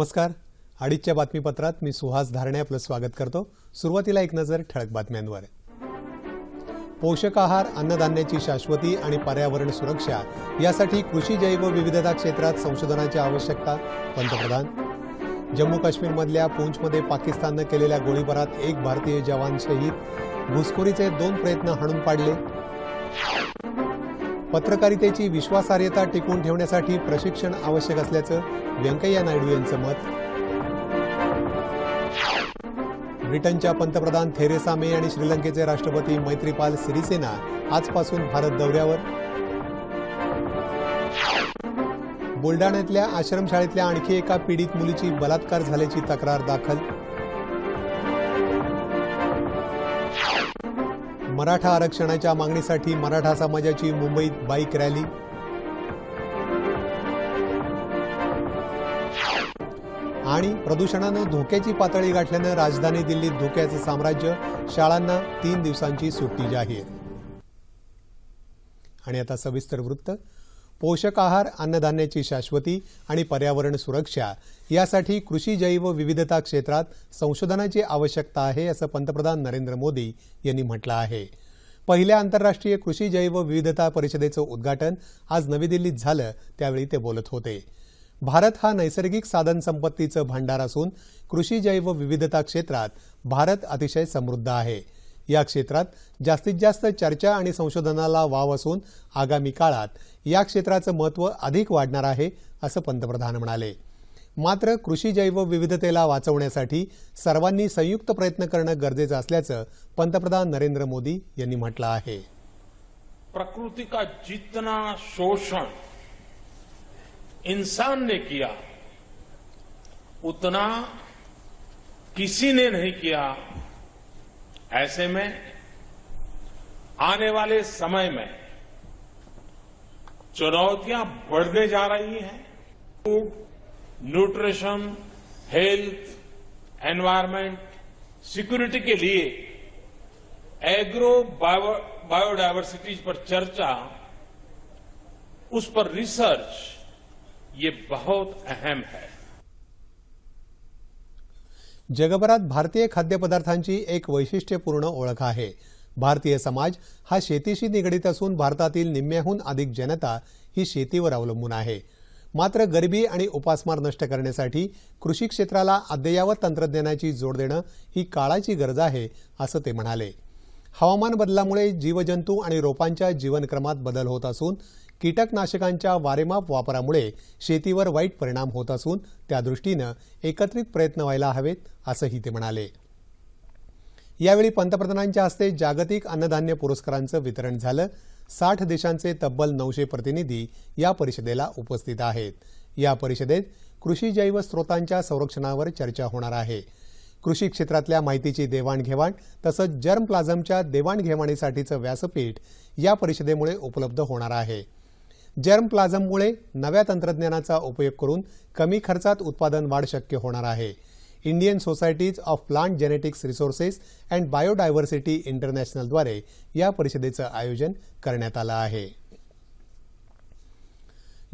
नमस्कार. अडीचच्या बातमीपत्रात मी सुहास धारणे आपलं स्वागत करतो. सुरुवातीला एक नजर ठळक बातम्यांवर. पोषक आहार अन्नधान्याची शाश्वती आणि पर्यावरण सुरक्षा यासाठी कृषी जैव विविधता क्षेत्रात संशोधनाची आवश्यकता पंतप्रधान. जम्मू काश्मीरमधल्या पूंछमध्ये पाकिस्ताननं केलेल्या गोळीबारात एक भारतीय जवान शहीद. घुसखोरीचे दोन प्रयत्न हाणून पाडले. पत्रकारितेची विश्वासार्हता टिकवून ठेवण्यासाठी प्रशिक्षण आवश्यक असल्याचं व्यंकय्या नायडू यांचं मत. ब्रिटनच्या पंतप्रधान थेरेसा मे आणि श्रीलंकेचे राष्ट्रपती मैत्रीपाल सिरिसेना आजपासून भारत दौऱ्यावर. बुलडाण्यातल्या आश्रमशाळेतल्या आणखी एका पीडित मुलीची बलात्कार झाल्याची तक्रार दाखल. मराठा आरक्षणाच्या मागणीसाठी मराठा समाजाची मुंबईत बाईक रॅली. आणि प्रदूषणानं धोक्याची पातळी गाठल्यानं राजधानी दिल्लीत धोक्याचं साम्राज्य. शाळांना तीन दिवसांची सुट्टी जाहीर. आणि आता सविस्तर वृत्त. पोषक आहार अन्नधान्याची शाश्वती आणि पर्यावरण सुरक्षा यासाठी कृषी जैव विविधता क्षेत्रात संशोधनाची आवश्यकता आहे असं पंतप्रधान नरेंद्र मोदी यांनी म्हटलं आहे. पहिल्या आंतरराष्ट्रीय कृषी जैव विविधता परिषदेचं उद्घाटन आज नवी दिल्लीत झालं त्यावेळी ते बोलत होते. भारत हा नैसर्गिक साधन संपत्तीचं भांडार असून कृषी जैव विविधता क्षेत्रात भारत अतिशय समृद्ध आहे. या क्षेत्रात जास्तीत जास्त चर्चा आणि संशोधनाला वाव असून आगामी काळात या क्षेत्राचं महत्त्व अधिक वाढणार आहे असं पंतप्रधान म्हणाले. मात्र कृषी जैव विविधतेला वाचवण्यासाठी सर्वांनी संयुक्त प्रयत्न करणं गरजेचं असल्याचं पंतप्रधान नरेंद्र मोदी यांनी म्हटलं आहे. प्रकृति का जितना शोषण इंसान ने किया उतना किसी ने नहीं किया ऐसे में, आने वाले समय में चुनौतियाँ बढ़ने जा रही हैं। Food nutrition health environment security के लिए एग्रो बायो बायोडायवर्सिटीज पर चर्चा, उस पर रिसर्च ये बहुत अहम है। जगभरात भारतीय खाद्यपदार्थांची एक वैशिष्ट्यपूर्ण ओळख आहे. भारतीय समाज हा शेतीशी निगडीत असून भारतातील निम्म्याहून अधिक जनता ही शेतीवर अवलंबून आहे. मात्र गरिबी आणि उपासमार नष्ट करण्यासाठी कृषी क्षेत्राला अद्ययावत तंत्रज्ञानाची जोड देणं ही काळाची गरज आहे असं ते म्हणाले. हवामान बदलामुळे जीवजंतू आणि रोपांच्या जीवनक्रमात बदल होत असून कीटकनाशकांच्या वारेमाप वापरामुळे शेतीवर वाईट परिणाम होत असून त्यादृष्टीनं एकत्रित प्रयत्न व्हायला हवेत असंही ते म्हणाले. यावेळी पंतप्रधानांच्या हस्ते जागतिक अन्नधान्य पुरस्कारांचं वितरण झालं. साठ देशांचे तब्बल नऊशे प्रतिनिधी या परिषदेला उपस्थित आहेत. या परिषदेत कृषी जैव स्रोतांच्या संरक्षणावर चर्चा होणार आहे. कृषी क्षेत्रातल्या माहितीची देवाणघेवाण तसंच जर्म प्लाझमच्या देवाणघेवाणीसाठीचं व्यासपीठ या परिषदेमुळे उपलब्ध होणार आहे. जर्म प्लाझममुळे नव्या तंत्रज्ञानाचा उपयोग करून कमी खर्चात उत्पादन वाढ शक्य होणार आहे. Indian societies of plant genetics resources and biodiversity इंटरनॅशनलद्वारे या परिषदेचं आयोजन करण्यात आलं आहे.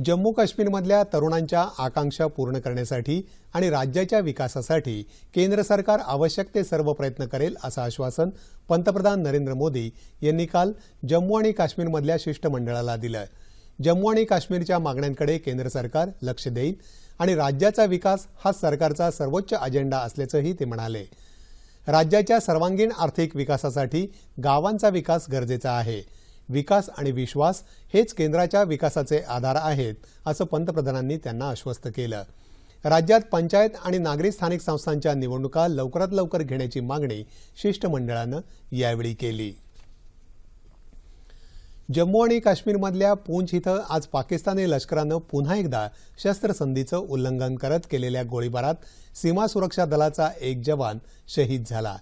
जम्मू काश्मीरमधल्या तरुणांच्या आकांक्षा पूर्ण करण्यासाठी आणि राज्याच्या विकासासाठी केंद्र सरकार आवश्यक ते सर्व प्रयत्न करेल असं आश्वासन पंतप्रधान नरेंद्र मोदी यांनी काल जम्मू आणि काश्मीरमधल्या शिष्टमंडळाला दिलं. जम्मू आणि काश्मीरच्या मागण्यांकडे केंद्र सरकार लक्ष देईल आणि राज्याचा विकास हा सरकारचा सर्वोच्च अजेंडा असल्याचंही ते म्हणाले. राज्याच्या सर्वांगीण आर्थिक विकासासाठी गावांचा विकास गरजेचा आहे. विकास आणि विश्वास हेच केंद्राच्या विकासाचे आधार आहेत असं पंतप्रधानांनी त्यांना आश्वस्त केलं. राज्यात पंचायत आणि नागरी स्थानिक संस्थांच्या निवडणुका लवकरात लवकर घेण्याची मागणी शिष्टमंडळानं यावेळी केली. जम्मू आणि काश्मीरमधल्या पूंछ इथं आज पाकिस्तानी लष्करानं पुन्हा एकदा शस्त्रसंधीचं उल्लंघन करत केलेल्या गोळीबारात सीमा सुरक्षा दलाचा एक जवान शहीद झाला.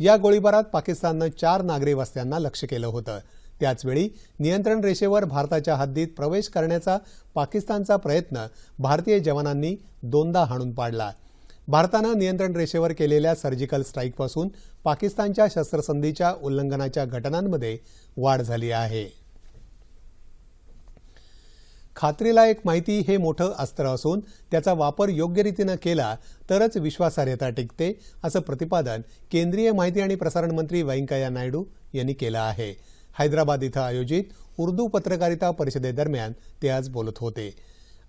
या गोळीबारात पाकिस्ताननं चार नागरी वस्त्यांना लक्ष्य केलं होतं. त्याचवेळी नियंत्रण रेषेवर भारताच्या हद्दीत प्रवेश करण्याचा पाकिस्तानचा प्रयत्न भारतीय जवानांनी दोनदा हाणून पाडला. भारतानं नियंत्रण रेषेवर केलेल्या सर्जिकल स्ट्राईकपासून पाकिस्तानच्या शस्त्रसंधीच्या उल्लंघनाच्या घटनांमध्ये वाढ झाली आहे. खात्रीलायक माहिती हे मोठं अस्त्र असून त्याचा वापर योग्य रीतीनं केला तरच विश्वासार्हता टिकते असं प्रतिपादन केंद्रीय माहिती आणि प्रसारण मंत्री व्यंकय्या नायडू यांनी केलं आहे. हैदराबाद इथं आयोजित उर्दू पत्रकारिता परिषदेदरम्यान ते आज बोलत होते.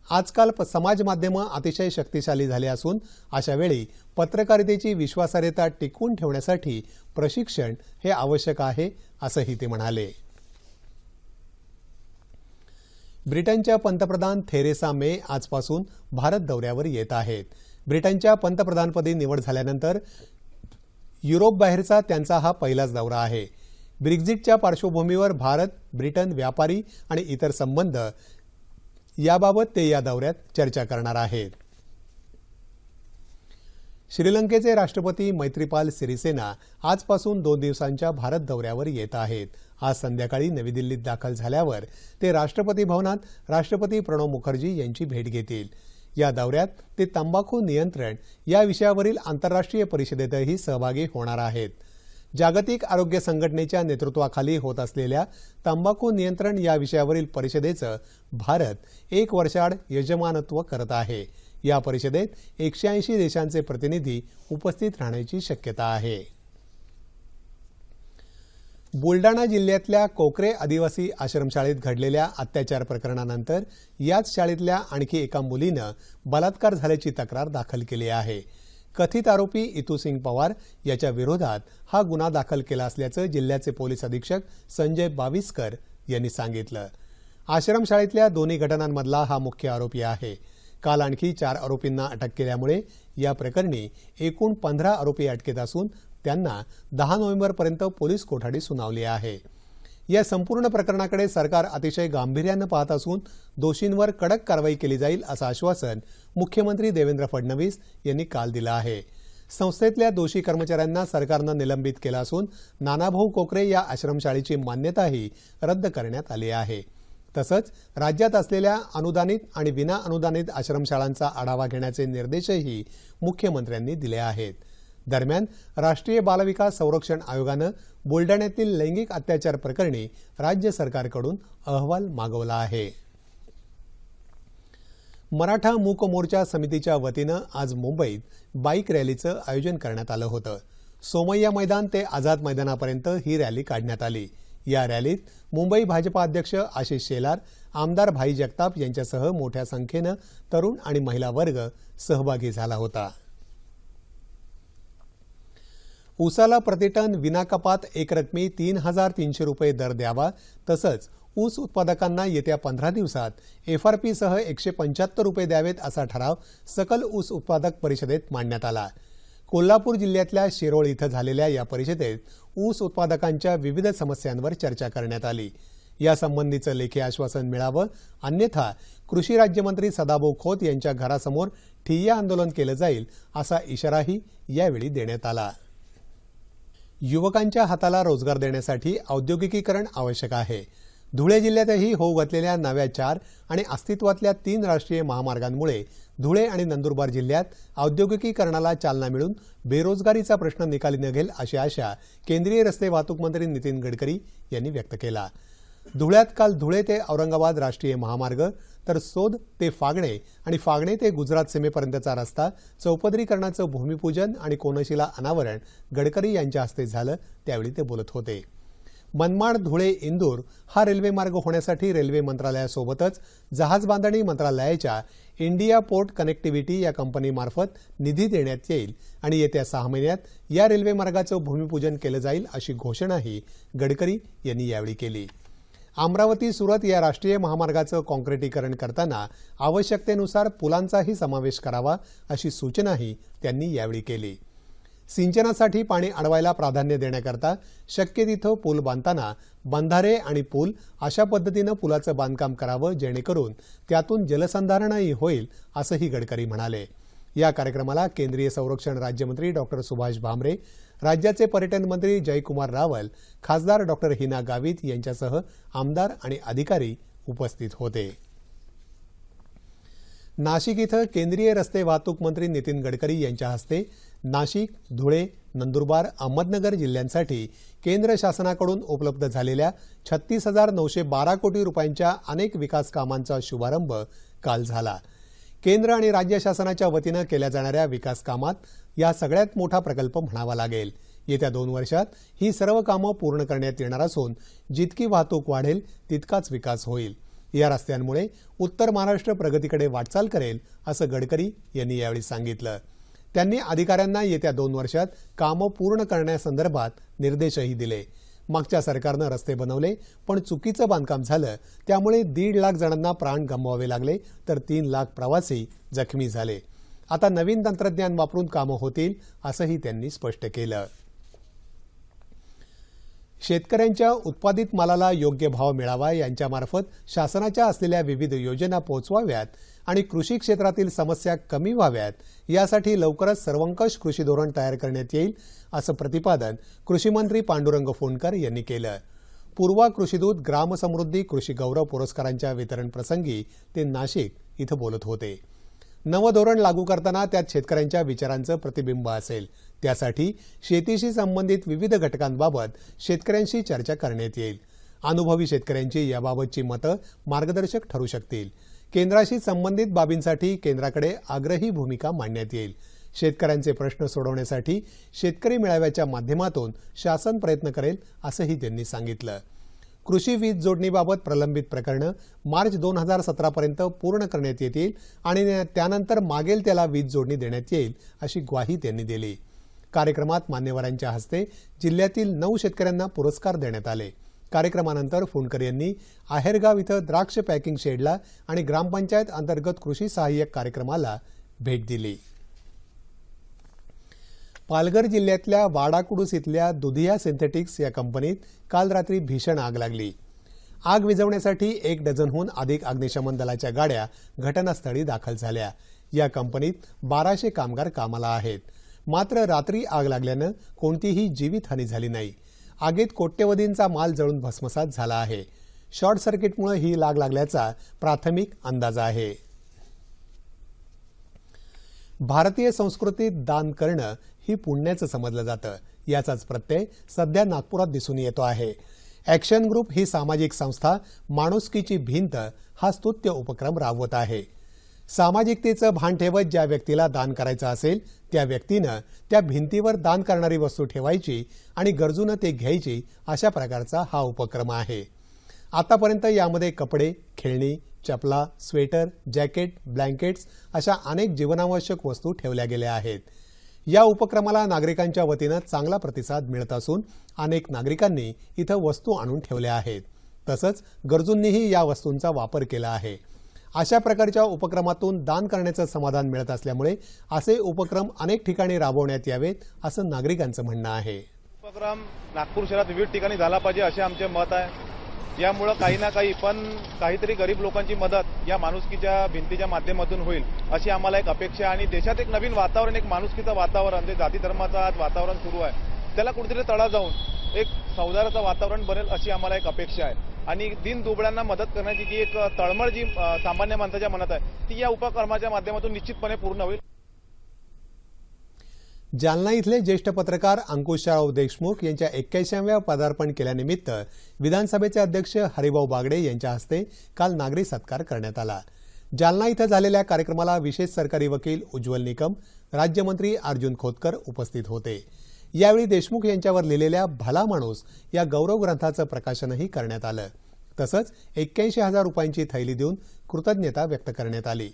आजकाल प- समाज माध्यमं अतिशय शक्तिशाली झाले असून अशा वेळी पत्रकारितेची विश्वासार्हता टिकवून ठेवण्यासाठी प्रशिक्षण हे आवश्यक आहे असंही ते म्हणाले. ब्रिटनच्या पंतप्रधान थेरेसा मे आजपासून भारत दौऱ्यावर येत आहेत. ब्रिटनच्या पंतप्रधानपदी निवड झाल्यानंतर युरोपबाहेरचा त्यांचा हा पहिलाच दौरा आहे. ब्रिक्झिटच्या पार्श्वभूमीवर भारत ब्रिटन व्यापारी आणि इतर संबंध याबाबत ते या दौऱ्यात चर्चा करणार आहेत. श्रीलंकेचे राष्ट्रपती मैत्रीपाल सिरिसेना आजपासून दोन दिवसांच्या भारत दौऱ्यावर येत आहेत. आज संध्याकाळी नवी दिल्लीत दाखल झाल्यावर ते राष्ट्रपती भवनात राष्ट्रपती प्रणव मुखर्जी यांची भेट घेतील. या दौऱ्यात ते तंबाखू नियंत्रण या विषयावरील आंतरराष्ट्रीय परिषदेतही सहभागी होणार आहेत. जागतिक आरोग्य संघटनेच्या नेतृत्वाखाली होत असलेल्या तंबाखू नियंत्रण या विषयावरील परिषदेचं भारत एक वर्षाआड यजमानत्व करत आहे. या परिषदेत एकशे ऐंशी देशांचे प्रतिनिधी उपस्थित राहण्याची शक्यता आहे. बुलडाणा जिल्ह्यातल्या कोकरे आदिवासी आश्रमशाळेत घडलेल्या अत्याचार प्रकरणानंतर याच शाळेतल्या आणखी एका मुलीनं बलात्कार झाल्याची तक्रार दाखल केली आहे. कथित आरोपी इतूसिंग पवार याच्या विरोधात हा गुन्हा दाखल केला असल्याचं जिल्ह्याचे पोलीस अधीक्षक संजय बाविस्कर यांनी सांगितलं. आश्रमशाळेतल्या दोन्ही घटनांमधला हा मुख्य आरोपी आहे. काल आणखी चार आरोपींना अटक केल्यामुळे या प्रकरणी एकूण पंधरा आरोपी अटकेत असून त्यांना दहा नोव्हेंबरपर्यंत पोलीस कोठडी सुनावली आहे. या संपूर्ण प्रकरणाकडे सरकार अतिशय गांभीर्यानं पाहत असून दोषींवर कडक कारवाई केली जाईल असं आश्वासन मुख्यमंत्री देवेंद्र फडणवीस यांनी काल दिलं आहे. संस्थेतल्या दोषी कर्मचाऱ्यांना सरकारनं निलंबित केलं असून नानाभाऊ कोकरे या आश्रमशाळेची मान्यताही रद्द करण्यात आली आहे. तसंच राज्यात असलेल्या अनुदानित आणि विना अनुदानित आश्रमशाळांचा आढावा घेण्याचे निर्देशही मुख्यमंत्र्यांनी दिले आहेत. दरम्यान राष्ट्रीय बालविकास संरक्षण आयोगानं बुलडाण्यातील लैंगिक अत्याचार प्रकरणी राज्य सरकारकडून अहवाल मागवला आहे. मराठा मूक मोर्चा समितीच्या वतीनं आज मुंबईत बाईक रॅलीचं आयोजन करण्यात आलं होतं. सोमय्या मैदान ते आझाद मैदानापर्यंत ही रॅली काढण्यात आली. या रॅलीत मुंबई भाजपा अध्यक्ष आशिष शेलार आमदार भाई जगताप यांच्यासह मोठ्या संख्येनं तरुण आणि महिला वर्ग सहभागी झाला होता. ऊसाला प्रतिटन विनाकपात एकरकमी तीन हजार तीनशे रुपये दर द्यावा तसंच ऊस उत्पादकांना येत्या पंधरा दिवसात एफआरपीसह एकशे पंच्याहत्तर रुपये द्यावेत असा ठराव सकल ऊस उत्पादक परिषदेत मांडण्यात आला. कोल्हापूर जिल्ह्यातल्या शिरोळ इथं झालेल्या या परिषदेत ऊस उत्पादकांच्या विविध समस्यांवर चर्चा करण्यात आली. यासंबंधीचं लेखी आश्वासन मिळावं अन्यथा कृषी राज्यमंत्री सदाभाऊ खोत यांच्या घरासमोर ठिय्या आंदोलन केलं जाईल असा इशाराही यावेळी देण्यात आला. युवकांच्या हाताला रोजगार देण्यासाठी औद्योगिकीकरण आवश्यक आहे. धुळे जिल्ह्यातही होऊ घातलेल्या नव्या चार आणि अस्तित्वातल्या तीन राष्ट्रीय महामार्गांमुळे धुळे आणि नंदुरबार जिल्ह्यात औद्योगिकीकरणाला चालना मिळून बेरोजगारीचा प्रश्न निकाली निघेल अशी आशा केंद्रीय रस्ते वाहतूक मंत्री नितीन गडकरी यांनी व्यक्त केला. धुळ्यात काल धुळे ते औरंगाबाद राष्ट्रीय महामार्ग तर सोद ते फागणे आणि फागणे ते गुजरात सीमेपर्यंतचा रस्ता चौपदरीकरणाचं भूमिपूजन आणि कोनशिला अनावरण गडकरी यांच्या हस्ते झालं त्यावेळी ते बोलत होते. मनमाड धुळे इंदूर हा रेल्वे मार्ग होण्यासाठी रेल्वे मंत्रालयासोबतच जहाज बांधणी मंत्रालयाच्या इंडिया पोर्ट कनेक्टिव्हिटी या कंपनीमार्फत निधी देण्यात येईल आणि येत्या सहा महिन्यात या रेल्वे मार्गाचं भूमिपूजन केलं जाईल अशी घोषणाही गडकरी यांनी यावेळी केली. अमरावती सुरत या राष्ट्रीय महामार्गाचं काँक्रिटीकरण करताना आवश्यकतेनुसार पुलांचाही समावेश करावा अशी सूचनाही त्यांनी यावेळी केली. सिंचनासाठी पाणी अडवायला प्राधान्य देण्याकरता शक्य तिथं पूल बांधताना बंधारे आणि पूल अशा पद्धतीनं पुलाचं बांधकाम करावं जेणेकरून त्यातून जलसंधारणही होईल असंही गडकरी म्हणाले. या कार्यक्रमाला केंद्रीय संरक्षण राज्यमंत्री डॉक्टर सुभाष भामरे राज्याचे पर्यटन मंत्री जयकुमार रावल खासदार डॉक्टर हिना गावित यांच्यासह आमदार आणि अधिकारी उपस्थित होते. नाशिक इथं केंद्रीय रस्ते वाहतूक मंत्री नितीन गडकरी यांच्या हस्ते नाशिक धुळे नंदुरबार अहमदनगर जिल्ह्यांसाठी केंद्र शासनाकडून उपलब्ध झालेल्या छत्तीस हजार नऊशे बारा कोटी रुपयांच्या अनेक विकास कामांचा शुभारंभ काल झाला. केंद्र आणि राज्य शासनाच्या वतीनं केल्या जाणाऱ्या विकास कामात या सगळ्यात मोठा प्रकल्प म्हणावा लागेल. येत्या दोन वर्षात ही सर्व कामं पूर्ण करण्यात येणार असून जितकी वाहतूक वाढेल तितकाच विकास होईल. या रस्त्यांमुळे उत्तर महाराष्ट्र प्रगतीकडे वाटचाल करेल असं गडकरी यांनी यावेळी सांगितलं. त्यांनी अधिकाऱ्यांना येत्या दोन वर्षात कामं पूर्ण करण्यासंदर्भात निर्देशही दिले. मागच्या सरकारनं रस्ते बनवले पण चुकीचं बांधकाम झालं. त्यामुळे दीड लाख जणांना प्राण गमवावे लागले तर तीन लाख प्रवासी जखमी झाले. आता नवीन तंत्रज्ञान वापरून कामं होतील असंही त्यांनी स्पष्ट केलं. शेतकऱ्यांच्या उत्पादित मालाला योग्य भाव मिळावा यांच्यामार्फत शासनाच्या असलेल्या विविध योजना पोहोचवाव्यात आणि कृषी क्षेत्रातील समस्या कमी व्हाव्यात यासाठी लवकरच सर्वंकष कृषी धोरण तयार करण्यात येईल असं प्रतिपादन कृषीमंत्री पांडुरंग फोंडकर यांनी केलं. पूर्वा कृषीदूत ग्रामसमृद्धी कृषी गौरव पुरस्कारांच्या वितरण प्रसंगी ते नाशिक इथं बोलत होते. नवं धोरण लागू करताना त्यात शेतकऱ्यांच्या विचारांचं प्रतिबिंब असेल. त्यासाठी शेतीशी संबंधित विविध घटकांबाबत शेतकऱ्यांशी चर्चा करण्यात येईल. अनुभवी शेतकऱ्यांची याबाबतची मतं मार्गदर्शक ठरू शकतील. केंद्राशी संबंधित बाबींसाठी केंद्राकडे आग्रही भूमिका मांडण्यात येईल. शेतकऱ्यांचे प्रश्न सोडवण्यासाठी शेतकरी मेळाव्याच्या माध्यमातून शासन प्रयत्न करेल असंही त्यांनी सांगितलं. कृषी वीज जोडणीबाबत प्रलंबित प्रकरणं मार्च दोन हजार सतरापर्यंत पूर्ण करण्यात येतील आणि त्यानंतर मागेल त्याला वीज जोडणी देण्यात येईल अशी ग्वाही त्यांनी दिली. कार्यक्रमात मान्यवरांच्या हस्ते जिल्ह्यातील नऊ शेतकऱ्यांना पुरस्कार देण्यात आले. कार्यक्रमानंतर फुंडकर यांनी आहेरगाव इथं द्राक्ष पॅकिंग शेडला आणि ग्रामपंचायत अंतर्गत कृषी सहाय्यक कार्यक्रमाला भेट दिली. पालघर जिल्ह्यातल्या वाडाकुडूस इथल्या दुधिया सिंथेटिक्स या कंपनीत काल रात्री भीषण आग लागली. आग विझवण्यासाठी एक डझनहून अधिक अग्निशमन दलाच्या गाड्या घटनास्थळी दाखल झाल्या. या कंपनीत बाराशे कामगार कामाला आहेत. मात्र रात्री आग लागल्यानं कोणतीही जीवितहानी झाली नाही. आगीत कोट्यवधींचा माल जळून भस्मसात झाला आहे. शॉर्ट सर्किटमुळे ही लाग लागल्याचा प्राथमिक अंदाज आहे. भारतीय संस्कृतीत दान करणं ही पुण्याचं समजलं जातं. याचाच प्रत्यय सध्या नागपुरात दिसून येतो आहे. ॲक्शन ग्रुप ही सामाजिक संस्था माणुसकीची भिंत हा स्तुत्य उपक्रम राबवत आहे. सामाजिकतेचं भान ठेवत ज्या व्यक्तीला दान करायचं असेल त्या व्यक्तीनं त्या भिंतीवर दान करणारी वस्तू ठेवायची आणि गरजूनं ते घ्यायची अशा प्रकारचा हा उपक्रम आहे. आतापर्यंत यामध्ये कपडे खेळणी चपला स्वेटर जॅकेट ब्लँकेट्स अशा अनेक जीवनावश्यक वस्तू ठेवल्या गेल्या आहेत. या उपक्रमाला नागरिकांच्या वतीनं चांगला प्रतिसाद मिळत असून अनेक नागरिकांनी इथं वस्तू आणून ठेवल्या आहेत. तसंच गरजूंनीही या वस्तूंचा वापर केला आहे. अशा प्रकारच्या उपक्रमातून दान करण्याचं समाधान मिळत असल्यामुळे असे उपक्रम अनेक ठिकाणी राबवण्यात यावेत असं नागरिकांचं म्हणणं आहे. उपक्रम नागपूर शहरात विविध ठिकाणी झाला पाहिजे असे आमचे मत आहे. यामुळं काही ना काही पण काहीतरी गरीब लोकांची मदत या माणुसकीच्या भिंतीच्या माध्यमातून होईल अशी आम्हाला एक अपेक्षा आहे. आणि देशात एक नवीन वातावरण एक माणुसकीचं वातावरण जे जाती धर्माचं आज वातावरण सुरू आहे. त्याला कुठेतरी तडा जाऊन एक सौदाराचं वातावरण बनेल अशी आम्हाला एक अपेक्षा आहे. आणि दिन दुबळ्यांना मदत करण्याची जी एक तळमळ जी सामान्य माणसाच्या मनात आहे ती या उपक्रमाच्या माध्यमातून निश्चितपणे पूर्ण होईल. जालना इथले ज्येष्ठ पत्रकार अंकुशराव देशमुख यांच्या एक्क्याऐंशाव्या पदार्पण केल्यानिमित्त विधानसभेचे अध्यक्ष हरिभाऊ बागडे यांच्या हस्ते काल नागरी सत्कार करण्यात आला. जालना इथं झालेल्या कार्यक्रमाला विशेष सरकारी वकील उज्ज्वल निकम राज्यमंत्री अर्जुन खोतकर उपस्थित होते. यावेळी देशमुख यांच्यावर लिहिलेल्या भला माणूस या गौरव ग्रंथाचं प्रकाशनही करण्यात आलं. तसंच एक्क्याऐंशी हजार रुपयांची थैली देऊन कृतज्ञता व्यक्त करण्यात आली.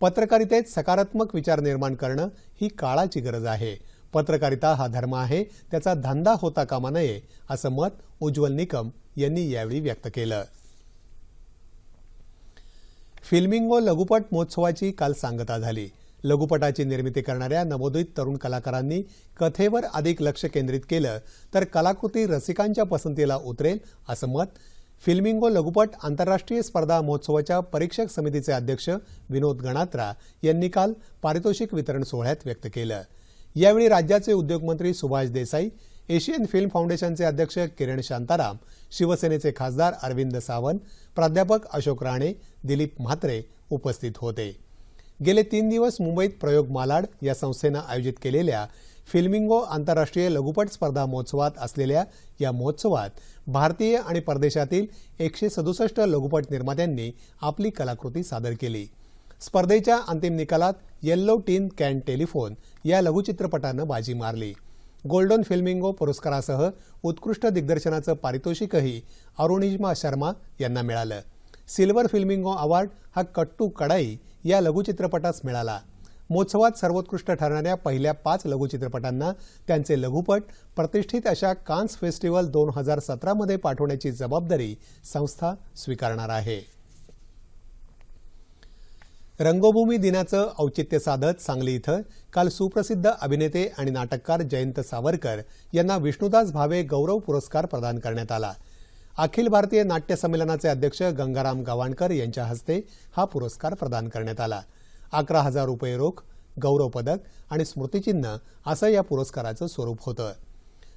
पत्रकारितेत सकारात्मक विचार निर्माण करणं ही काळाची गरज आहे. पत्रकारिता हा धर्म आहे त्याचा धंदा होता कामा नये असं मत उज्ज्वल निकम यांनी यावेळी व्यक्त केलं. फिल्मिंगो लघुपट महोत्सवाची काल सांगता झाली. लघुपटाची निर्मिती करणाऱ्या नवोदित तरुण कलाकारांनी कथेवर अधिक लक्ष केंद्रित केलं तर कलाकृती रसिकांच्या पसंतीला उतरेल असं मत फिल्मिंगो लघुपट आंतरराष्ट्रीय स्पर्धा महोत्सवाच्या परीक्षक समितीचे अध्यक्ष विनोद गणात्रा यांनी काल पारितोषिक वितरण सोहळ्यात व्यक्त केलं. यावेळी राज्याचे उद्योगमंत्री सुभाष देसाई एशियन फिल्म फाउंडेशनचे अध्यक्ष किरण शांताराम शिवसेनेचे खासदार अरविंद सावंत प्राध्यापक अशोक राणे दिलीप म्हात्रे उपस्थित होते. गेले तीन दिवस मुंबईत प्रयोग मालाड या संस्थेनं आयोजित केलेल्या फिल्मिंगो आंतरराष्ट्रीय लघुपट स्पर्धा महोत्सवात असलेल्या या महोत्सवात भारतीय आणि परदेशातील एकशे सदुसष्ट लघुपट निर्मात्यांनी आपली कलाकृती सादर केली. स्पर्धेच्या अंतिम निकालात येल्लो टीन कॅन टेलिफोन या लघुचित्रपटानं बाजी मारली. गोल्डन फिल्मिंगो पुरस्कारासह उत्कृष्ट दिग्दर्शनाचं पारितोषिकही अरुणिमा शर्मा यांना मिळालं. सिल्वर फिल्मिंगो अवॉर्ड हा कट्टू कडाई या लघुचित्रपटास मिळाला. महोत्सवात सर्वोत्कृष्ट ठरणाऱ्या पहिल्या पाच लघुचित्रपटांना त्यांचे लघुपट प्रतिष्ठित अशा कान्स फेस्टिवल दोन हजार सतरामध्ये पाठवण्याची जबाबदारी संस्था स्वीकारणार आहे. रंगभूमी दिनाचं औचित्य साधत सांगली इथं काल सुप्रसिद्ध अभिनेते आणि नाटककार जयंत सावरकर यांना विष्णुदास भावे गौरव पुरस्कार प्रदान करण्यात आला. अखिल भारतीय नाट्य संमेलनाचे अध्यक्ष गंगाराम गवाणकर यांच्या हस्ते हा पुरस्कार प्रदान करण्यात आला. अकरा हजार रुपये रोख गौरव पदक आणि स्मृतिचिन्ह असं या पुरस्काराचं स्वरूप होतं.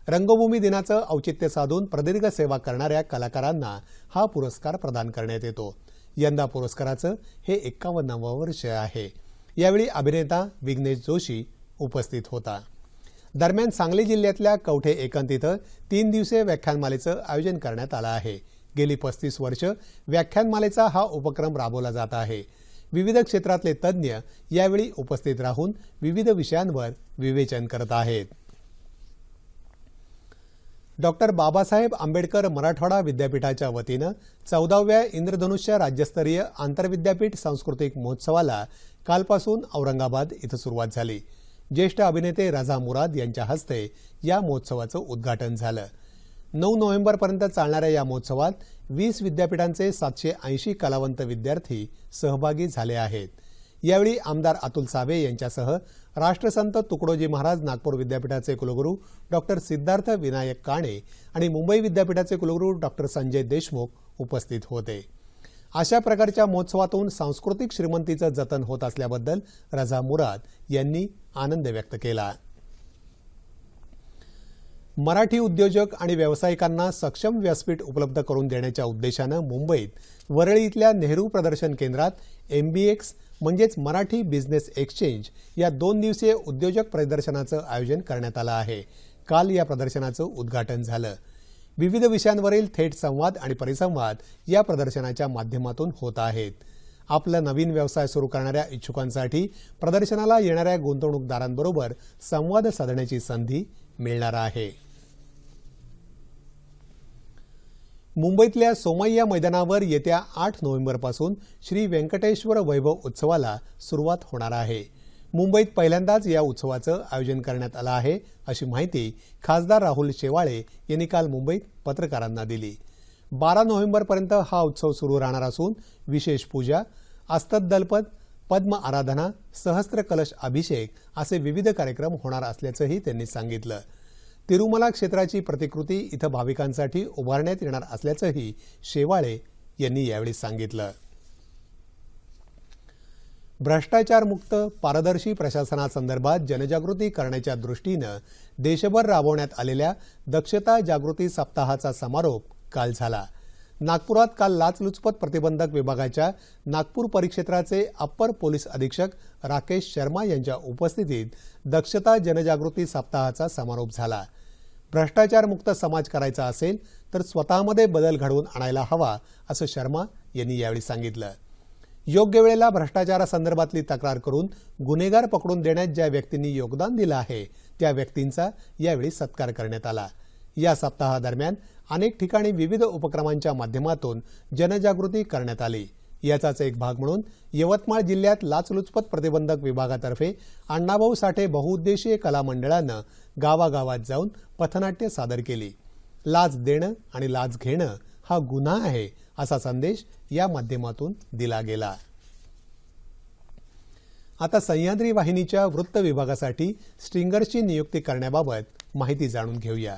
रंगभूमी दिनाचं औचित्य साधून प्रदीर्घ सेवा करणाऱ्या कलाकारांना हा पुरस्कार प्रदान करण्यात येतो. यंदा पुरस्काराचं हे एक्कावन्नावं वर्ष आहे. यावेळी अभिनेता विघ्नेश जोशी उपस्थित होता. दरम्यान सांगली जिल्ह्यातल्या कवठे एकंत इथं तीन दिवसीय व्याख्यानमालेचं आयोजन करण्यात आलं आहे. गेली पस्तीस वर्ष व्याख्यानमालेचा हा उपक्रम राबवला जात आहे. विविध क्षेत्रातले तज्ज्ञ यावेळी उपस्थित राहून विविध विषयांवर विवेचन करत आहेत. डॉक्टर बाबासाहेब आंबेडकर मराठवाडा विद्यापीठाच्या वतीनं चौदाव्या इंद्रधनुष्य राज्यस्तरीय आंतरविद्यापीठ सांस्कृतिक महोत्सवाला कालपासून औरंगाबाद इथं सुरुवात झाली. ज्येष्ठ अभिनेते रझा मुराद यांच्या हस्ते या महोत्सवाचं उद्घाटन झालं. नऊ नोव्हेंबरपर्यंत चालणाऱ्या या महोत्सवात वीस विद्यापीठांचे सातशे ऐंशी कलावंत विद्यार्थी सहभागी झाले आहेत. यावेळी आमदार अतुल सावे यांच्यासह राष्ट्रसंत तुकडोजी महाराज नागपूर विद्यापीठाचे कुलगुरू डॉक्टर सिद्धार्थ विनायक काणे आणि मुंबई विद्यापीठाचे कुलगुरू डॉक्टर संजय देशमुख उपस्थित होते. अशा प्रकारच्या महोत्सवातून सांस्कृतिक श्रीमंतीचं जतन होत असल्याबद्दल रझा मुराद यांनी आनंद व्यक्त केला. मराठी उद्योजक आणि व्यावसायिकांना सक्षम व्यासपीठ उपलब्ध करून देण्याच्या उद्देशानं मुंबईत वरळी इथल्या नेहरू प्रदर्शन केंद्रात एमबीएक्स म्हणजेच मराठी बिझनेस एक्सचेंज या दोन दिवसीय उद्योजक प्रदर्शनाचं आयोजन करण्यात आलं आहे. काल या प्रदर्शनाचं उद्घाटन झालं. विविध विषयांवरील थेट संवाद आणि परिसंवाद या प्रदर्शनाच्या माध्यमातून होत आहेत. आपला नवीन व्यवसाय सुरू करणाऱ्या इच्छुकांसाठी प्रदर्शनाला येणाऱ्या गुंतवणूकदारांबरोबर संवाद साधण्याची संधी मिळणार आहे. मुंबईतल्या सोमय्या मैदानावर येत्या आठ नोव्हेंबरपासून श्री व्यंकटेश्वर वैभव उत्सवाला सुरुवात होणार आहे. मुंबईत पहिल्यांदाच या उत्सवाचं आयोजन करण्यात आलं आहे अशी माहिती खासदार राहुल शेवाळे यांनी काल मुंबईत पत्रकारांना दिली. बारा नोव्हेंबरपर्यंत हा उत्सव सुरू राहणार असून विशेष पूजा अस्तदलपद पद्म आराधना सहस्त्र कलश अभिषेक असे विविध कार्यक्रम होणार असल्याचंही त्यांनी सांगितलं. तिरुमला क्षेत्राची प्रतिकृती इथं भाविकांसाठी उभारण्यात येणार असल्याचंही शेवाळे यांनी यावेळी सांगितलं. भ्रष्टाचारमुक्त पारदर्शी प्रशासनासंदर्भात जनजागृती करण्याच्या दृष्टीनं देशभर राबवण्यात आलेल्या दक्षता जागृती सप्ताहाचा समारोप काल झाला. नागपुरात काल लाचलुचपत प्रतिबंधक विभागाच्या नागपूर परिक्षेत्राचे अप्पर पोलीस अधीक्षक राकेश शर्मा यांच्या उपस्थितीत दक्षता जनजागृती सप्ताहाचा समारोप झाला. भ्रष्टाचारमुक्त समाज करायचा असेल तर स्वतःमध्ये बदल घडवून आणायला हवा असं शर्मा यांनी यावेळी सांगितलं. योग्य वेळेला भ्रष्टाचारासंदर्भातली तक्रार करून गुन्हेगार पकडून देण्यात ज्या व्यक्तींनी योगदान दिलं आहे त्या व्यक्तींचा यावेळी सत्कार करण्यात आला. या सप्ताहादरम्यान अनेक ठिकाणी विविध उपक्रमांच्या माध्यमातून जनजागृती करण्यात आली. याचाच एक भाग म्हणून यवतमाळ जिल्ह्यात लाचलुचपत प्रतिबंधक विभागातर्फे अण्णाभाऊ साठे बहुउद्देशीय कला मंडळानं गावागावात जाऊन पथनाट्य सादर केली. लाच देणं आणि लाच घेणं हा गुन्हा आहे असा संदेश या माध्यमातून दिला गेला. आता सह्याद्री वाहिनीच्या वृत्त विभागासाठी स्ट्रिंगर्सची नियुक्ती करण्याबाबत माहिती जाणून घेऊया.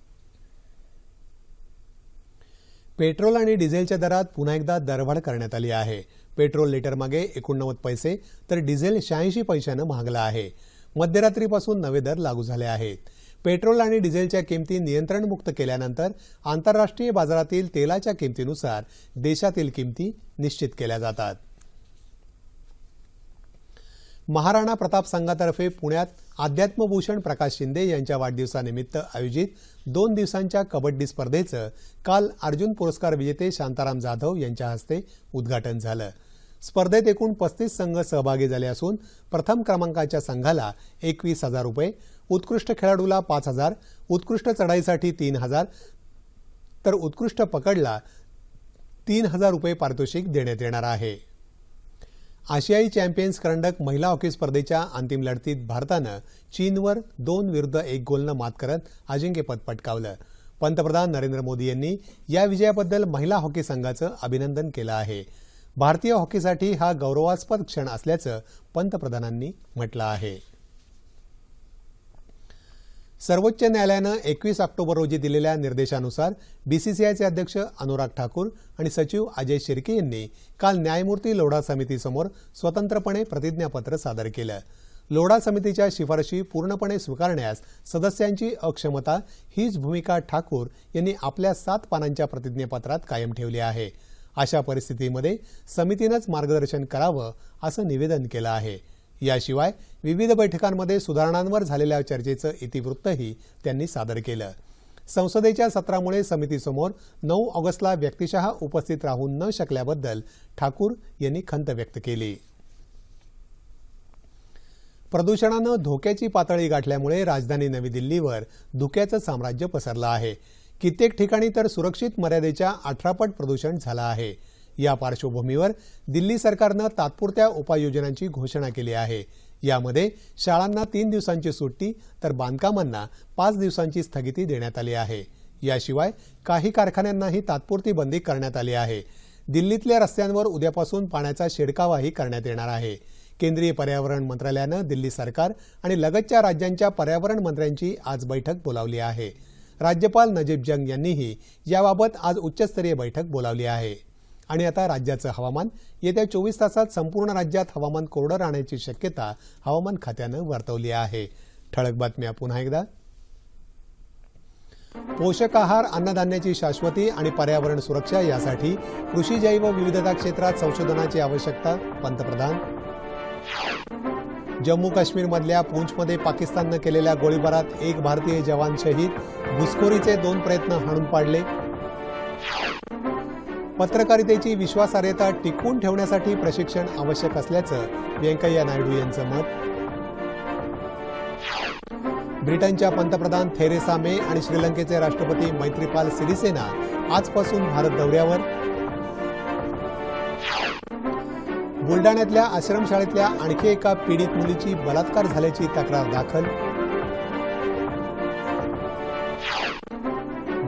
पेट्रोल आणि डिझेलच्या दरात पुन्हा एकदा दरवाढ करण्यात आली आहे. पेट्रोल लिटरमागे एकोणनव्वद पैसे तर डिझेल शहाऐंशी पैशानं महागलं आहे. मध्यरात्रीपासून नवे दर लागू झाले आहेत. पेट्रोल आणि डिझेलच्या किमती नियंत्रणमुक्त केल्यानंतर आंतरराष्ट्रीय बाजारातील तेलाच्या किमतीनुसार देशातील किमती निश्चित केल्या जातात. महाराणा प्रताप संघातर्फे पुण्यात आध्यात्मभूषण प्रकाश शिंदे यांच्या वाढदिवसानिमित्त आयोजित दोन दिवसांच्या कबड्डी स्पर्धेचं काल अर्जुन पुरस्कार विजेते शांताराम जाधव यांच्या हस्ते उद्घाटन झालं. स्पर्धेत एकूण पस्तीस संघ सहभागी झाले असून प्रथम क्रमांकाच्या संघाला एकवीस हजार रुपये उत्कृष्ट खेळाडूला पाच हजार उत्कृष्ट चढाईसाठी तीन हजार तर उत्कृष्ट पकडला तीन हजार रुपये पारितोषिक देण्यात येणार आहे. आशियाई चॅम्पियन्स करंडक महिला हॉकी स्पर्धेच्या अंतिम लढतीत भारतानं चीनवर दोन विरुद्ध एक गोलनं मात करत अजिंक्यपद पटकावलं. पंतप्रधान नरेंद्र मोदी यांनी या विजयाबद्दल महिला हॉकी संघाचं अभिनंदन केलं आहे. भारतीय हॉकीसाठी हा गौरवास्पद क्षण असल्याचं पंतप्रधानांनी म्हटलं आहे. सर्वोच्च न्यायालयानं एकवीस ऑक्टोबर रोजी दिलेल्या निर्देशानुसार बीसीसीआयचे अध्यक्ष अनुराग ठाकूर आणि सचिव अजय शिर्के यांनी काल न्यायमूर्ती लोढा समितीसमोर स्वतंत्रपणे प्रतिज्ञापत्र सादर केलं. लोढा समितीच्या शिफारशी पूर्णपणे स्वीकारण्यास सदस्यांची अक्षमता हीच भूमिका ठाकूर यांनी आपल्या सात पानांच्या प्रतिज्ञापत्रात कायम ठेवली आहे. अशा परिस्थितीमध्ये समितीनंच मार्गदर्शन करावं असं निवेदन केलं आहे. याशिवाय विविध बैठकांमध्ये सुधारणांवर झालेल्या चर्चेचं इतिवृत्तही त्यांनी सादर केलं. संसदेच्या सत्रामुळे समितीसमोर नऊ ऑगस्टला व्यक्तिशः उपस्थित राहू न शकल्याबद्दल ठाकूर यांनी खंत व्यक्त केली. प्रदूषणानं धोक्याची पातळी गाठल्यामुळे राजधानी नवी दिल्लीवर धुक्याचं साम्राज्य पसरलं आहे. कित्येक ठिकाणी तर सुरक्षित मर्यादेच्या अठरापट प्रदूषण झालं आहे. या पार्श्वभूमीवर दिल्ली सरकारनं तात्पुरत्या उपाययोजनांची घोषणा केली आहे. यामध्ये शाळांना तीन दिवसांची सुट्टी तर बांधकामांना पाच दिवसांची स्थगिती देण्यात आली आहे. याशिवाय काही कारखान्यांनाही तात्पुरती बंदी करण्यात आली आहे. दिल्लीतल्या रस्त्यांवर उद्यापासून पाण्याचा शिडकावाही करण्यात येणार आहे. केंद्रीय पर्यावरण मंत्रालयानं दिल्ली सरकार आणि लगतच्या राज्यांच्या पर्यावरण मंत्र्यांची आज बैठक बोलावली आहे. राज्यपाल नजीब जंग यांनीही याबाबत आज उच्चस्तरीय बैठक बोलावली आहे. आणि आता राज्याचं हवामान. येत्या चोवीस तासात संपूर्ण राज्यात हवामान कोरडं राहण्याची शक्यता हवामान खात्यानं वर्तवली आहे. ठळक बातम्या पुन्हा एकदा. पोषक आहार अन्नधान्याची शाश्वती आणि पर्यावरण सुरक्षा यासाठी कृषी जैव विविधता क्षेत्रात संशोधनाची आवश्यकता पंतप्रधान. जम्मू काश्मीरमधल्या पूंछमध्ये पाकिस्ताननं केलेल्या गोळीबारात एक भारतीय जवान शहीद घुसखोरीचे दोन प्रयत्न हाणून पाडले. पत्रकारितेची विश्वासार्हता टिकवून ठेवण्यासाठी प्रशिक्षण आवश्यक असल्याचं व्यंकय्या नायडू यांचं मत. ब्रिटनच्या पंतप्रधान थेरेसा मे आणि श्रीलंकेचे राष्ट्रपती मैत्रीपाल सिरिसेना आजपासून भारत दौऱ्यावर. बुलडाण्यातल्या आश्रमशाळेतल्या आणखी एका पीडित मुलीची बलात्कार झाल्याची तक्रार दाखल.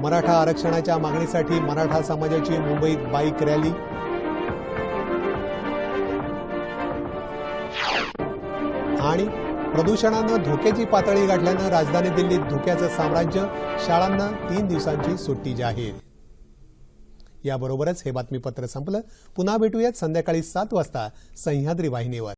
मराठा आरक्षणाच्या मागणीसाठी मराठा समाजाची मुंबईत बाईक रॅली. आणि प्रदूषणानं धोक्याची पातळी गाठल्यानं राजधानी दिल्लीत धोक्याचं साम्राज्य शाळांना तीन दिवसांची सुट्टी जाहीर. याबरोबरच हे बातमीपत्र संपलं. पुन्हा भेटूयात संध्याकाळी सात वाजता सह्याद्री वाहिनीवर.